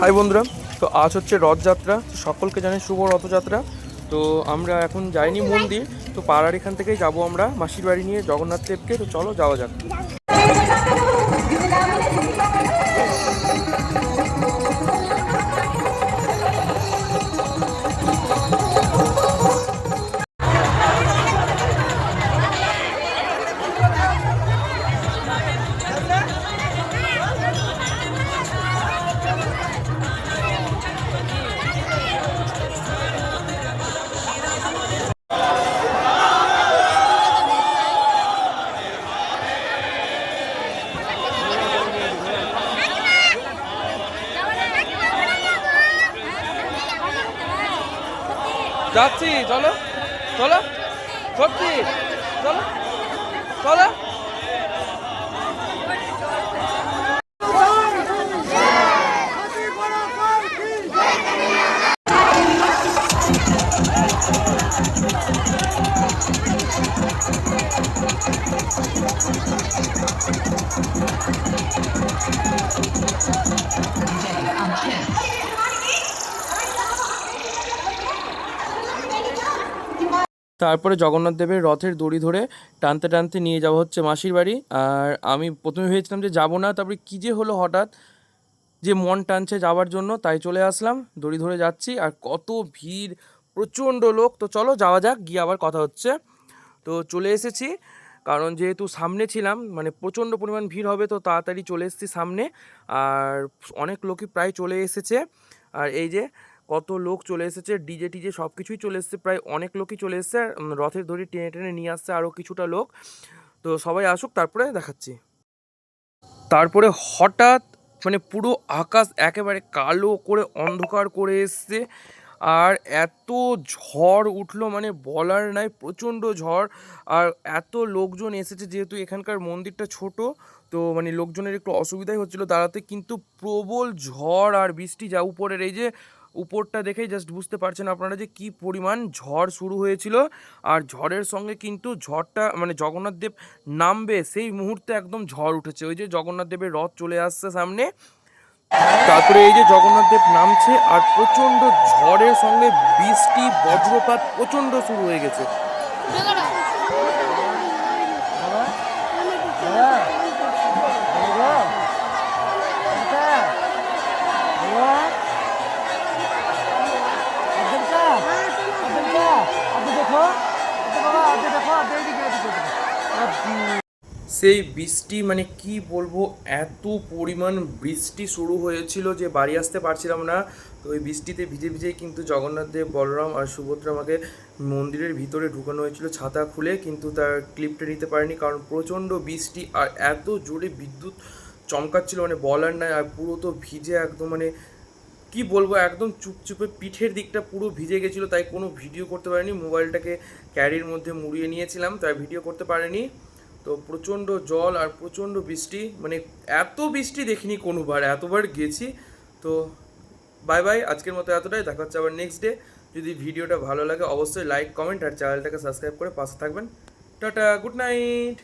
High বন্ধুরা, তো আজ হচ্ছে রথযাত্রা সকলকে জানে শুভ রথযাত্রা। তো আমরা এখন যাইনি মন্দির, তো পাড়ার এখান থেকেই যাব আমরা, মাসির বাড়ি নিয়ে জগন্নাথ দেবকে, তো চলো যাওয়া যাক। যাচ্ছি চলো চলো সত্যি চলো চলো। তারপরে জগন্নাথ দেবের রথের দড়ি ধরে টানতে টানতে নিয়ে যাওয়া হচ্ছে মাসির বাড়ি। আর আমি প্রথমে ভেবেছিলাম যে যাব না, তারপরে কী যে হলো হঠাৎ? যে মন টানছে যাওয়ার জন্য, তাই চলে আসলাম, দড়ি ধরে যাচ্ছি, আর কত ভিড়, প্রচণ্ড লোক। তো চলো যাওয়া যাক, গিয়ে আবার কথা হচ্ছে। তো চলে এসেছি, কারণ যেহেতু সামনে ছিলাম মানে প্রচণ্ড পরিমাণ ভিড় হবে, তো তাড়াতাড়ি চলে এসেছি সামনে। আর অনেক লোকই প্রায় চলে এসেছে। আর এই যে কত লোক চলে এসেছে ডিজে টিজে সব কিছুই চলে এসেছে, প্রায় অনেক লোকই চলে এসেছে রথের দড়ি টেনে টেনে নিয়ে আসছে আরও কিছুটা লোক। তো সবাই আসুক, তারপরে দেখাচ্ছি। তারপরে হঠাৎ মানে পুরো আকাশ একেবারে কালো করে অন্ধকার করে এসছে, আর এত ঝড় উঠল মানে বলার নাই, প্রচণ্ড ঝড়, আর এত লোকজন এসেছে যেহেতু এখানকার মন্দিরটা ছোট, তো মানে লোকজনের একটু অসুবিধাই হচ্ছিল দাঁড়াতে, কিন্তু প্রবল ঝড় আর বৃষ্টি যা উপরের এই যে উপরটা দেখেই জাস্ট বুঝতে পারছেন আপনারা যে কি পরিমাণ ঝড় শুরু হয়েছিল। আর ঝড়ের সঙ্গে কিন্তু ঝড়টা মানে জগন্নাথ দেব নামবে সেই মুহূর্তে একদম ঝড় উঠেছে। ওই যে জগন্নাথ দেবের রথ চলে আসছে সামনে। তারপরে এই যে জগন্নাথ দেব নামছে আর প্রচণ্ড ঝড়ের সঙ্গে বৃষ্টি, বজ্রপাত প্রচণ্ড শুরু হয়ে গেছে। সেই বৃষ্টি মানে কি বলব, এত পরিমাণ বৃষ্টি শুরু হয়েছিল যে বাড়ি আসতে পারছিলাম না। তো ওই বৃষ্টিতে ভিজে ভিজেই কিন্তু জগন্নাথ দেব, বলরাম আর সুভদ্রা আমাকে মন্দিরের ভিতরে ঢুকানো হয়েছিল ছাতা খুলে, কিন্তু তার ক্লিপটা নিতে পারেনি কারণ প্রচণ্ড বৃষ্টি আর এত জোরে বিদ্যুৎ চমকাচ্ছিল মানে বলার নাই, আর পুরো তো ভিজে একদম মানে কি বলব, একদম চুপচুপে পিঠের দিকটা পুরো ভিজে গেছিল, তাই কোনো ভিডিও করতে পারিনি। মোবাইলটাকে ক্যারির মধ্যে মুড়িয়ে নিয়েছিলাম, তাই ভিডিও করতে পারিনি। তো প্রচণ্ড জল আর প্রচণ্ড বৃষ্টি মানে এত বৃষ্টি দেখিনি কোনোবার, এতবার গেছি। তো বাই বাই আজকের মতো এতটাই, দেখা হচ্ছে আবার নেক্সট ডে যদি ভিডিওটা ভালো লাগে, অবশ্যই লাইক কমেন্ট আর চ্যানেলটাকে সাবস্ক্রাইব করে পাশে থাকবেন। Tata good night